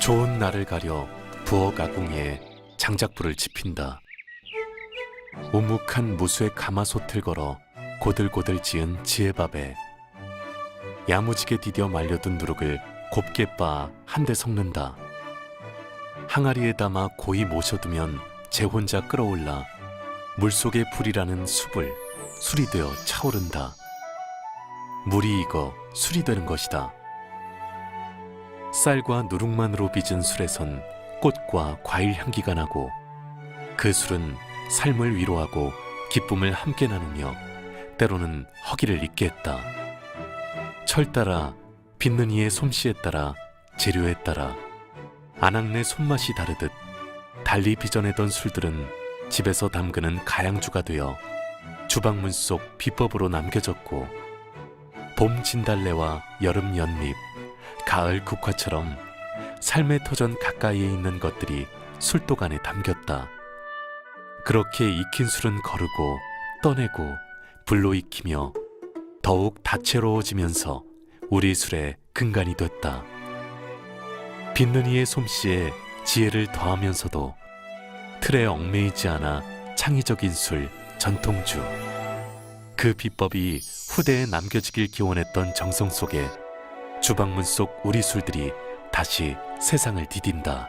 좋은 날을 가려 부엌 아궁에 장작불을 지핀다. 오묵한 무수의 가마솥을 걸어 고들고들 지은 지혜밥에 야무지게 디뎌 말려둔 누룩을 곱게 빻아 한 대 섞는다. 항아리에 담아 고이 모셔두면 제 혼자 끌어올라 물속의 불이라는 숲을 술이 되어 차오른다. 물이 익어 술이 되는 것이다. 쌀과 누룩만으로 빚은 술에선 꽃과 과일 향기가 나고 그 술은 삶을 위로하고 기쁨을 함께 나누며 때로는 허기를 잊게 했다. 철 따라 빚는 이의 솜씨에 따라 재료에 따라 안악내 손맛이 다르듯 달리 빚어내던 술들은 집에서 담그는 가양주가 되어 주방문 속 비법으로 남겨졌고 봄 진달래와 여름 연잎, 가을 국화처럼 삶의 터전 가까이에 있는 것들이 술독 안에 담겼다. 그렇게 익힌 술은 거르고 떠내고 불로 익히며 더욱 다채로워지면서 우리 술의 근간이 됐다. 빚는 이의 솜씨에 지혜를 더하면서도 틀에 얽매이지 않아 창의적인 술 전통주. 그 비법이 후대에 남겨지길 기원했던 정성 속에 주방문 속 우리 술들이 다시 세상을 디딘다.